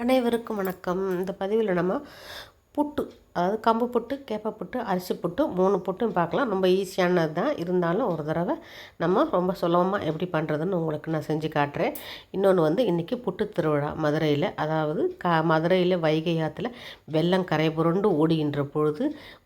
அனைவருக்கும் வணக்கம். இந்த பதிவில் நம்ம புட்டு அதாவது கம்பு புட்டு கேப்பை புட்டு அரிசி புட்டு மூணு புட்டும் பார்க்கலாம். ரொம்ப ஈஸியானது தான். இருந்தாலும் ஒரு தடவை நம்ம ரொம்ப சுலபமாக எப்படி பண்ணுறதுன்னு உங்களுக்கு நான் செஞ்சு காட்டுறேன். இன்னொன்று வந்து இன்றைக்கி புட்டு திருவிழா மதுரையில். அதாவது க மதுரையில் வைகை ஆற்றுல வெள்ளம் கரை புரண்டு ஓடுகின்ற பொழுது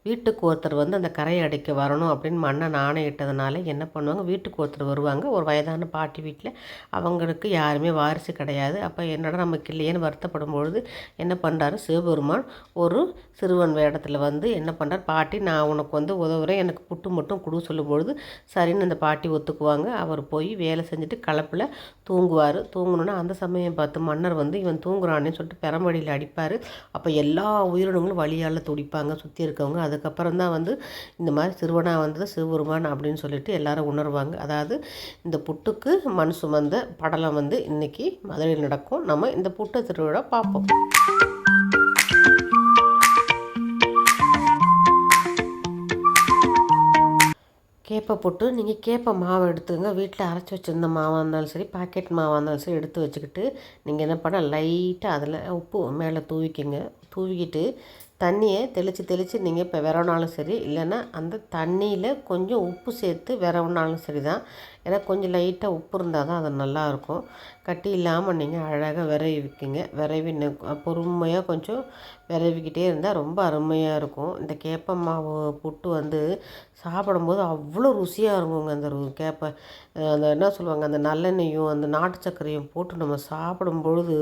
வீட்டுக்கு ஒருத்தர் வந்து அந்த கரையை அடைக்க வரணும் அப்படின்னு மண்ணை ஆணையிட்டதுனால என்ன பண்ணுவாங்க? வீட்டுக்கு ஒருத்தர் வருவாங்க. ஒரு வயதான பாட்டி வீட்டில் அவங்களுக்கு யாருமே வாரிசு கிடையாது. அப்போ என்னடா நமக்கு இல்லையேன்னு வருத்தப்படும் பொழுது என்ன பண்ணுறாரு சிவபெருமான் ஒரு சிறுவன் இடத்துல வந்து என்ன பண்ணுறார் பாட்டி நான் உனக்கு வந்து உதவுறேன். எனக்கு புட்டு மட்டும் கொடு சொல்லும்பொழுது சரின்னு அந்த பாட்டி ஒத்துக்குவாங்க. அவர் போய் வேலை செஞ்சுட்டு கலப்பில் தூங்குவார். தூங்கணுன்னா அந்த சமயம் பார்த்து மன்னர் வந்து இவன் தூங்குறானேன்னு சொல்லிட்டு பெரம்படியில் அடிப்பார். அப்போ எல்லா உயிரினங்களும் வழியால் துடிப்பாங்க சுற்றி இருக்கவங்க. அதுக்கப்புறம் தான் வந்து இந்த மாதிரி சிறுவனாக வந்தது சிறுவருமான் அப்படின்னு சொல்லிட்டு எல்லாரும் உணர்வாங்க. அதாவது இந்த புட்டுக்கு மண் சுமந்த படலம் வந்து இன்றைக்கி மதுரையில் நடக்கும். நம்ம இந்த புட்டு திருவிழா பார்ப்போம். கேப்பை போட்டு நீங்கள் கேப்பை மாவை எடுத்துங்க. வீட்டில் அரைச்சி வச்சுருந்த மாவாக இருந்தாலும் சரி பாக்கெட் மாவாக இருந்தாலும் சரி எடுத்து வச்சுக்கிட்டு நீங்கள் என்ன பண்ண லைட்டாக அதில் உப்பு மேலே தூவிக்கிங்க. தூவிக்கிட்டு தண்ணியை தெளித்து தெளித்து நீங்கள் இப்போ விரவினாலும் சரி இல்லைன்னா அந்த தண்ணியில் கொஞ்சம் உப்பு சேர்த்து விரவினாலும் சரி தான் ஏன்னா கொஞ்சம் லைட்டாக உப்பு இருந்தால் தான் அது நல்லாயிருக்கும். கட்டி இல்லாமல் நீங்கள் அழகாக விரவி விற்கிங்க விரவி பொறுமையாக கொஞ்சம் விரவிக்கிட்டே இருந்தால் ரொம்ப அருமையாக இருக்கும். இந்த கேப்ப மாவு புட்டு வந்து சாப்பிடும்போது அவ்வளோ ருசியாக இருக்குங்க. அந்த கேப்பை அந்த என்ன சொல்லுவாங்க அந்த நல்லெண்ணெயும் அந்த நாட்டு சர்க்கரையும் போட்டு நம்ம சாப்பிடும் பொழுது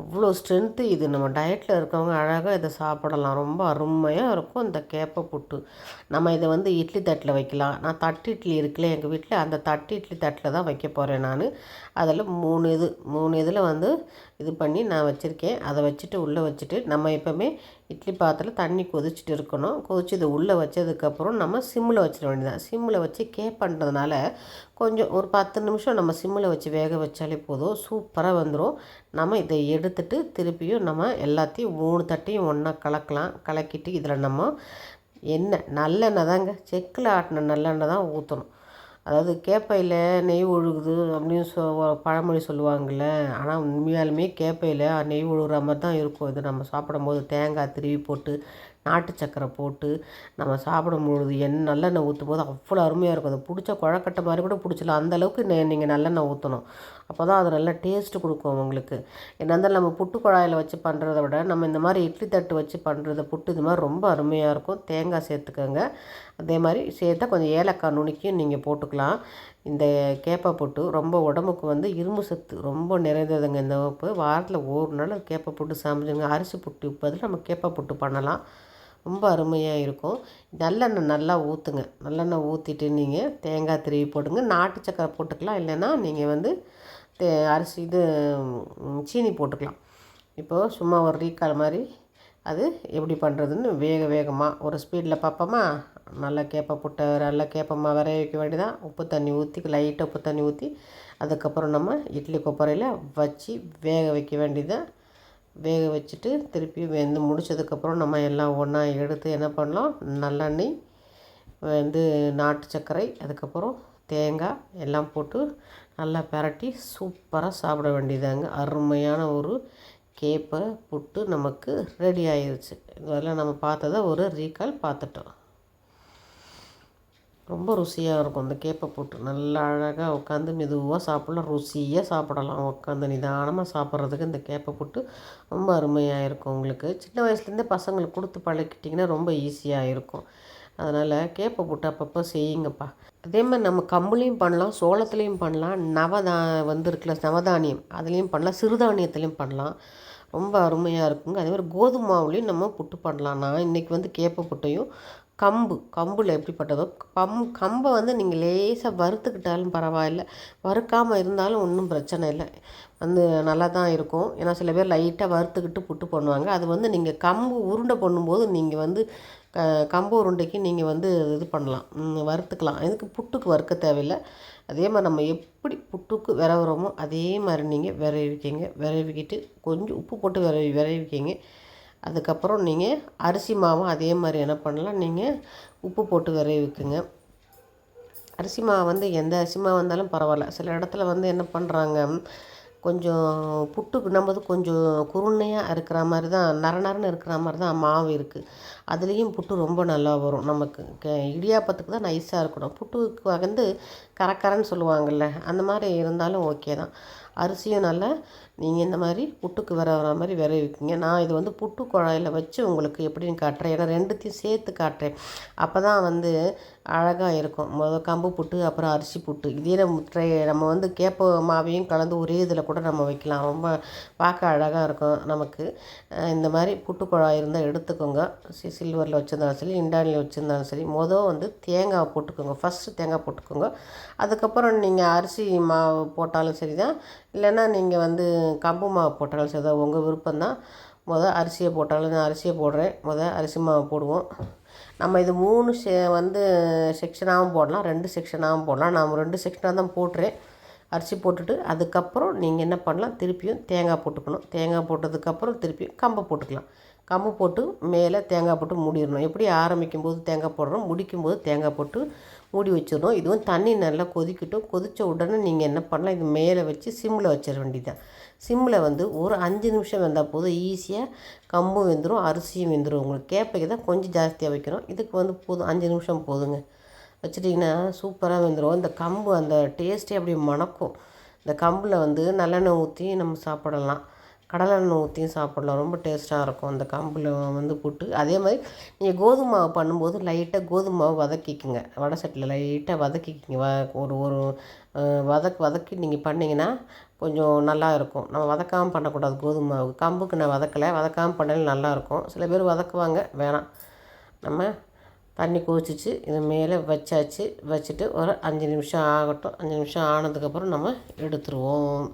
அவ்வளோ ஸ்ட்ரென்த்து இது. நம்ம டயட்டில் இருக்கவங்க அழகாக இதை சாப்பிடலாம். ரொம்ப அருமையாக இருக்கும் இந்த கேப்பை புட்டு. நம்ம இதை வந்து இட்லி தட்டில் வைக்கலாம். நான் தட்டு இட்லி இருக்குல்ல எங்கள் வீட்டில் அந்த தட்டு இட்லி தட்டில் தான் வைக்க போகிறேன் நான். அதில் மூணு இது மூணு இதில் வந்து இது பண்ணி நான் வச்சுருக்கேன். அதை வச்சுட்டு உள்ளே வச்சுட்டு நம்ம எப்போவுமே இட்லி பாத்திரத்தில் தண்ணி கொதிச்சுட்டு இருக்கணும். கொதிச்சு இது உள்ளே வச்சதுக்கப்புறம் நம்ம சிம்மில் வச்சிட வேண்டியதான் சிம்மில் வச்சு கேப் பண்ணுறதுனால கொஞ்சம் ஒரு பத்து நிமிஷம் நம்ம சிம்மில் வச்சு வேக வச்சாலே போதும். சூப்பராக வந்துடும். நம்ம இதை எடுத்துட்டு திருப்பியும் நம்ம எல்லாத்தையும் மூணு தட்டையும் ஒன்றா கலக்கலாம். கலக்கிட்டு இதில் நம்ம எண்ணெய் நல்லெண்ணெய் தாங்க. செக்கில் ஆட்டின நல்லெண்ணெய் தான் ஊற்றணும். அதாவது கேப்பையில் நெய் ஒழுகுது அப்படின்னு சொ பழமொழி சொல்லுவாங்கள்ல ஆனால் உண்மையாலுமே கேப்பையில் நெய் ஒழுகுற மாதிரி தான் இருக்கும். இது நம்ம சாப்பிடும்போது தேங்காய் திருவி போட்டு நாட்டு சக்கரை போட்டு நம்ம சாப்பிடும்பொழுது எண்ணெய் நல்லெண்ணெய் ஊற்றும் போது அவ்வளோ அருமையாக இருக்கும். அது பிடிச்ச குழக்கட்டை மாதிரி கூட பிடிச்சலாம் அந்தளவுக்கு நெ நீங்கள் நல்லெண்ணெய் ஊற்றணும் அப்போ தான் அது நல்லா டேஸ்ட்டு கொடுக்கும் உங்களுக்கு. என்னந்தாலும் நம்ம புட்டு குழாயில் வச்சு பண்ணுறத விட நம்ம இந்த மாதிரி இட்லி தட்டு வச்சு பண்ணுறத புட்டு இது மாதிரி ரொம்ப அருமையாக இருக்கும். தேங்காய் சேர்த்துக்கோங்க. அதே மாதிரி சேர்த்தா கொஞ்சம் ஏலக்காய் நுணுக்கியும் நீங்கள் போட்டுக்கலாம். இந்த கேப்பை புட்டு ரொம்ப உடம்புக்கு வந்து இரும்பு சத்து ரொம்ப நிறைந்ததுங்க இந்த உப்பு. வாரத்தில் ஒரு நாள் கேப்பை புட்டு சமைச்சுங்க அரிசி புட்டு பதில் நம்ம கேப்பை புட்டு பண்ணலாம். ரொம்ப அருமையாக இருக்கும் நல்லெண்ணெய் நல்லா ஊற்றுங்க நல்லெண்ணெய் ஊற்றிட்டு நீங்கள் தேங்காய் திருவி போட்டுங்க. நாட்டு சக்கரை போட்டுக்கலாம். இல்லைன்னா நீங்கள் வந்து தே அரிசி இது சீனி போட்டுக்கலாம். இப்போது சும்மா ஒரு ரீக்கால் மாதிரி அது எப்படி பண்ணுறதுன்னு வேக வேகமாக ஒரு ஸ்பீடில் பார்ப்போமா? நல்லா கேப்பை புட்டை நல்லா கேப்பமாக வர வைக்க வேண்டியதான் உப்பு தண்ணி ஊற்றி லைட்டாக உப்பு தண்ணி ஊற்றி அதுக்கப்புறம் நம்ம இட்லி கொப்பரையில் வச்சு வேக வைக்க வேண்டியதான் வேக வச்சுட்டு திருப்பி வெந்து முடிச்சதுக்கப்புறம் நம்ம எல்லாம் ஒன்றா எடுத்து என்ன பண்ணலாம்? நல்லெண்ணெய் வந்து நாட்டு சர்க்கரை அதுக்கப்புறம் தேங்காய் எல்லாம் போட்டு நல்லா பரட்டி சூப்பராக சாப்பிட வேண்டியதாங்க அருமையான ஒரு கேப்பை புட்டு நமக்கு ரெடி ஆயிடுச்சு இதெல்லாம் நம்ம பார்த்ததை ஒரு ரீகால் பார்த்துட்டோம். ரொம்ப ருசியாக இருக்கும் அந்த கேப்பை புட்டு. நல்லா அழகாக உட்காந்து மெதுவாக சாப்பிட்லாம். ருசியாக சாப்பிடலாம். உட்காந்து நிதானமாக சாப்பிட்றதுக்கு இந்த கேப்பை புட்டு ரொம்ப அருமையாக இருக்கும் உங்களுக்கு. சின்ன வயசுலேருந்தே பசங்களுக்கு கொடுத்து பழக்கிட்டிங்கன்னா ரொம்ப ஈஸியாக இருக்கும். அதனால் கேப்பை புட்டு அப்பப்போ செய்யுங்கப்பா. அதே மாதிரி நம்ம கம்புலையும் பண்ணலாம் சோளத்துலேயும் பண்ணலாம் நவதா வந்து நவதானியம் அதுலேயும் பண்ணலாம் சிறுதானியத்துலேயும் பண்ணலாம். ரொம்ப அருமையாக இருக்குங்க. அதே மாதிரி கோதுமாவுலேயும் நம்ம புட்டு பண்ணலாம். நான் இன்றைக்கி வந்து கேப்பை புட்டையும் கம்பு கம்பில் எப்படிப்பட்டதோ கம் கம்பை வந்து நீங்கள் லேசாக வறுத்துக்கிட்டாலும் பரவாயில்ல. வறுக்காமல் இருந்தாலும் ஒன்றும் பிரச்சனை இல்லை. வந்து நல்லா தான் இருக்கும். ஏன்னா சில பேர் லைட்டாக வறுத்துக்கிட்டு புட்டு பண்ணுவாங்க. அது வந்து நீங்கள் கம்பு உருண்டை பண்ணும்போது நீங்கள் வந்து க கம்பு உருண்டைக்கு நீங்கள் வந்து இது பண்ணலாம். வறுத்துக்கலாம். இதுக்கு புட்டுக்கு வறுக்க தேவையில்லை. அதே மாதிரி நம்ம எப்படி புட்டுக்கு விரவுறோமோ அதே மாதிரி நீங்கள் விரவிக்கிங்க. விரவிக்கிட்டு கொஞ்சம் உப்பு போட்டு விரவி விரவிக்கிங்க. அதுக்கப்புறம் நீங்கள் அரிசி மாவும் அதே மாதிரி என்ன பண்ணலாம்? நீங்கள் உப்பு போட்டு விரவிக்குங்க அரிசி மாவு வந்து எந்த அரிசி மாவு வந்தாலும் பரவாயில்ல. சில இடத்துல வந்து என்ன பண்ணுறாங்க கொஞ்சம் புட்டு நம்மது கொஞ்சம் குருணையாக இருக்கிற மாதிரி தான் நர நரன்னு இருக்கிற மாதிரி தான் மாவு இருக்குது அதுலேயும் புட்டு ரொம்ப நல்லா வரும் நமக்கு. க இடியாப்பத்துக்கு தான் நைஸாக இருக்கணும். புட்டுக்கு வந்து கரக்கரன்னு சொல்லுவாங்கள்ல அந்த மாதிரி இருந்தாலும் ஓகே தான். அரிசியும் நல்லா நீங்கள் இந்த மாதிரி புட்டுக்கு வர வர மாதிரி விரை வைக்கிங்க நான் இது வந்து புட்டு குழாயில் வச்சு உங்களுக்கு எப்படின்னு காட்டுறேன். ஏன்னா ரெண்டுத்தையும் சேர்த்து காட்டுறேன். அப்போ தான் வந்து அழகாக இருக்கும். முதல் கம்பு புட்டு அப்புறம் அரிசி புட்டு. இதே நம்ம ட்ரை நம்ம வந்து கேப்ப மாவையும் கலந்து ஒரே இதில் கூட நம்ம வைக்கலாம். ரொம்ப பார்க்க அழகாக இருக்கும் நமக்கு. இந்த மாதிரி புட்டு குழாய் இருந்தால் எடுத்துக்கோங்க. சி சில்வரில் வச்சுருந்தாலும் சரி இண்டானியில் வச்சுருந்தாலும் சரி மொதல் வந்து தேங்காய் போட்டுக்கோங்க. ஃபஸ்ட்டு தேங்காய் போட்டுக்கோங்க. அதுக்கப்புறம் நீங்கள் அரிசி மாவு போட்டாலும் சரி தான் இல்லைன்னா நீங்கள் வந்து கம்பு மாவு போட்டாலும் சரி தான் உங்கள் விருப்பம் தான் மொதல் அரிசியை போட்டாலும் நான் அரிசியை போடுறேன். மொதல் அரிசி மாவு போடுவோம். நம்ம இது மூணு செ வந்து செக்ஷனாகவும் போடலாம் ரெண்டு செக்ஷனாகவும் போடலாம். நான் ரெண்டு செக்ஷனாக தான் போட்டுறேன். அரிசி போட்டுட்டு அதுக்கப்புறம் நீங்கள் என்ன பண்ணலாம்? திருப்பியும் தேங்காய் போட்டுக்கணும். தேங்காய் போட்டதுக்கப்புறம் திருப்பியும் கம்பை போட்டுக்கலாம். கம்பு போட்டு மேலே தேங்காய் போட்டு மூடிடணும். எப்படி ஆரம்பிக்கும் போது தேங்காய் போடுறோம்? முடிக்கும் போது தேங்காய் போட்டு மூடி வச்சிடணும். இதுவும் தண்ணி நல்லா கொதிக்கட்டும். கொதித்த உடனே நீங்கள் என்ன பண்ணலாம்? இது மேலே வச்சு சிம்மில் வச்சிட வேண்டியதான் சிம்மில் வந்து ஒரு அஞ்சு நிமிஷம் வெந்தால் போதும். ஈஸியாக கம்பும் வெந்துடும் அரிசியும் வெந்துடும் உங்களுக்கு கேப்பைக்கு தான் கொஞ்சம் ஜாஸ்தியாக வைக்கணும் இதுக்கு வந்து போதும். அஞ்சு நிமிஷம் போதுங்க. வச்சிட்டிங்கன்னா சூப்பராக வெந்துடும் இந்த கம்பு அந்த டேஸ்ட்டே அப்படி மணக்கும். இந்த கம்பில் வந்து நல்லெண்ணெய் ஊற்றி நம்ம சாப்பிடலாம். கடலெண்ணெய் ஊற்றியும் சாப்பிடலாம். ரொம்ப டேஸ்ட்டாக இருக்கும் அந்த கம்பில் வந்து போட்டு. அதே மாதிரி நீங்கள் கோதுமை மாவு பண்ணும்போது லைட்டாக கோதுமை மாவு வதக்கிக்குங்க. வடை சட்டியில் லைட்டாக வதக்கிக்கிங்க. வ ஒரு ஒரு வதக் வதக்கி நீங்கள் பண்ணிங்கன்னா கொஞ்சம் நல்லா இருக்கும். நம்ம வதக்காமல் பண்ணக்கூடாது கோதுமை மாவு. கம்புக்கு நான் வதக்கலை. வதக்காமல் பண்ணாலும் நல்லாயிருக்கும் சில பேர் வதக்குவாங்க. வேணாம். நம்ம தண்ணி கொதிச்சிச்சு இது மேலே வச்சாச்சு. வச்சுட்டு ஒரு அஞ்சு நிமிஷம் ஆகட்டும். அஞ்சு நிமிஷம் ஆனதுக்கப்புறம் நம்ம எடுத்துருவோம்.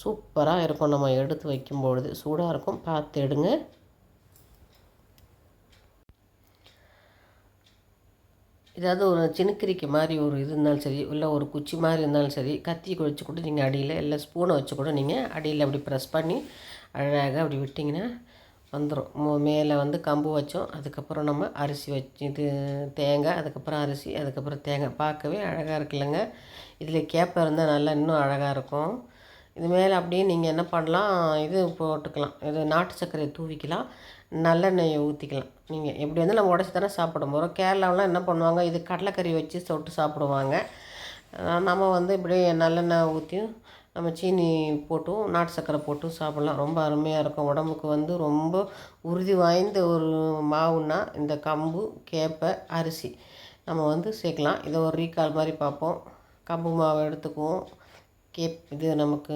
சூப்பராக இருக்கும். நம்ம எடுத்து வைக்கும்பொழுது சூடாக இருக்கும். பார்த்து எடுங்க. ஏதாவது ஒரு சினுக்கிரிக்கு மாதிரி ஒரு இது இருந்தாலும் சரி இல்லை ஒரு குச்சி மாதிரி இருந்தாலும் சரி கத்தி வச்சு கூட நீங்கள் அடியில் இல்லை ஸ்பூனை வச்சு கூட நீங்கள் அடியில் அப்படி ப்ரெஸ் பண்ணி அழகாக அப்படி விட்டிங்கன்னா வந்துடும் மேலே வந்து கம்பு வச்சோம். அதுக்கப்புறம் நம்ம அரிசி வச்சு இது தேங்காய் அதுக்கப்புறம் அரிசி அதுக்கப்புறம் தேங்காய். பார்க்கவே அழகாக இருக்குல்லங்க. இதில் கேப்பை இருந்தால் நல்லா இன்னும் அழகாக இருக்கும். இது மேலே அப்படியே நீங்கள் என்ன பண்ணலாம் இது போட்டுக்கலாம். இது நாட்டு சர்க்கரையை தூவிக்கலாம். நல்லெண்ணெயை ஊற்றிக்கலாம் நீங்கள் எப்படி வந்து நம்ம உடச்சி தானே சாப்பிட போகிறோம் கேரளாவெலாம் என்ன பண்ணுவாங்க இது கடலைக்கறி வச்சு தொட்டு சாப்பிடுவாங்க. நம்ம வந்து இப்படியே நல்லெண்ணெய் ஊற்றியும் நம்ம சீனி போட்டும் நாட்டு சர்க்கரை போட்டும் சாப்பிட்லாம். ரொம்ப அருமையாக இருக்கும். உடம்புக்கு வந்து ரொம்ப உறுதி வாய்ந்த ஒரு மாவுன்னா இந்த கம்பு கேப்பை அரிசி. நம்ம வந்து சேர்க்கலாம். இதை ஒரு ரீகால் மாதிரி பார்ப்போம். கம்பு மாவு எடுத்துக்குவோம். கேப் இது நமக்கு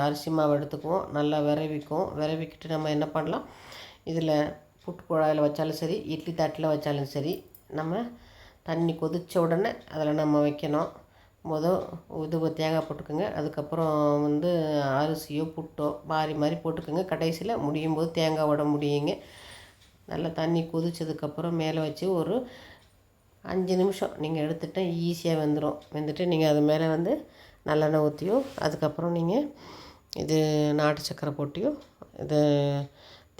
அரிசி மாவு எடுத்துக்குவோம். நல்லா விரவிக்கும். விரவிக்கிட்டு நம்ம என்ன பண்ணலாம்? இதில் புட்டு குழாயில் வச்சாலும் சரி இட்லி தட்டில் வச்சாலும் சரி நம்ம தண்ணி கொதித்த உடனே அதில் நம்ம வைக்கணும். மொதல் இது தேங்காய் போட்டுக்கோங்க. அதுக்கப்புறம் வந்து அரிசியோ புட்டோ மாறி மாறி போட்டுக்கோங்க. கடைசியில் முடியும் போது தேங்காயோட முடியுங்க. நல்லா தண்ணி கொதிச்சதுக்கப்புறம் மேலே வச்சு ஒரு அஞ்சு நிமிஷம் நீங்கள் எடுத்துட்டால் ஈஸியாக வெந்துடும் வெந்துட்டு நீங்கள் அது மேலே வந்து நல்லெண்ணெய் ஊற்றியோ அதுக்கப்புறம் நீங்கள் இது நாட்டு சக்கரை போட்டியோ இது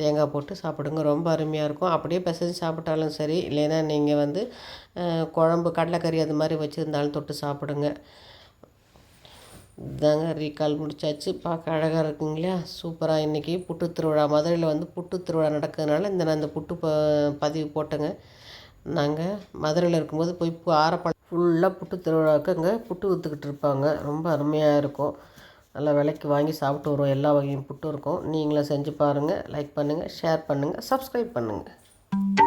தேங்காய் போட்டு சாப்பிடுங்க. ரொம்ப அருமையாக இருக்கும். அப்படியே பிசைஞ்சு சாப்பிட்டாலும் சரி இல்லைன்னா நீங்கள் வந்து குழம்பு கடலைக்கறி அது மாதிரி வச்சுருந்தாலும் தொட்டு சாப்பிடுங்க. இதாங்க ரீகால் முடிச்சாச்சு. பார்க்க அழகாக இருக்குங்களா? சூப்பராக இன்றைக்கி புட்டு திருவிழா. மதுரையில் வந்து புட்டு திருவிழா நடக்கிறதுனால இந்த நான் இந்த புட்டு ப பதிவு போட்டேங்க. நாங்கள் மதுரையில் இருக்கும்போது போய் பு ஆரப்பழம் ஃபுல்லாக புட்டு திருவிழாவுக்கு அங்கே புட்டு விற்றுக்கிட்டு இருப்பாங்க. ரொம்ப அருமையாக இருக்கும். நல்லா விலைக்கு வாங்கி சாப்பிட்டு வருவோம். எல்லா வகையும் புட்டும் இருக்கும். நீங்களும் செஞ்சு பாருங்கள் லைக் பண்ணுங்கள் ஷேர் பண்ணுங்கள் சப்ஸ்கிரைப் பண்ணுங்கள்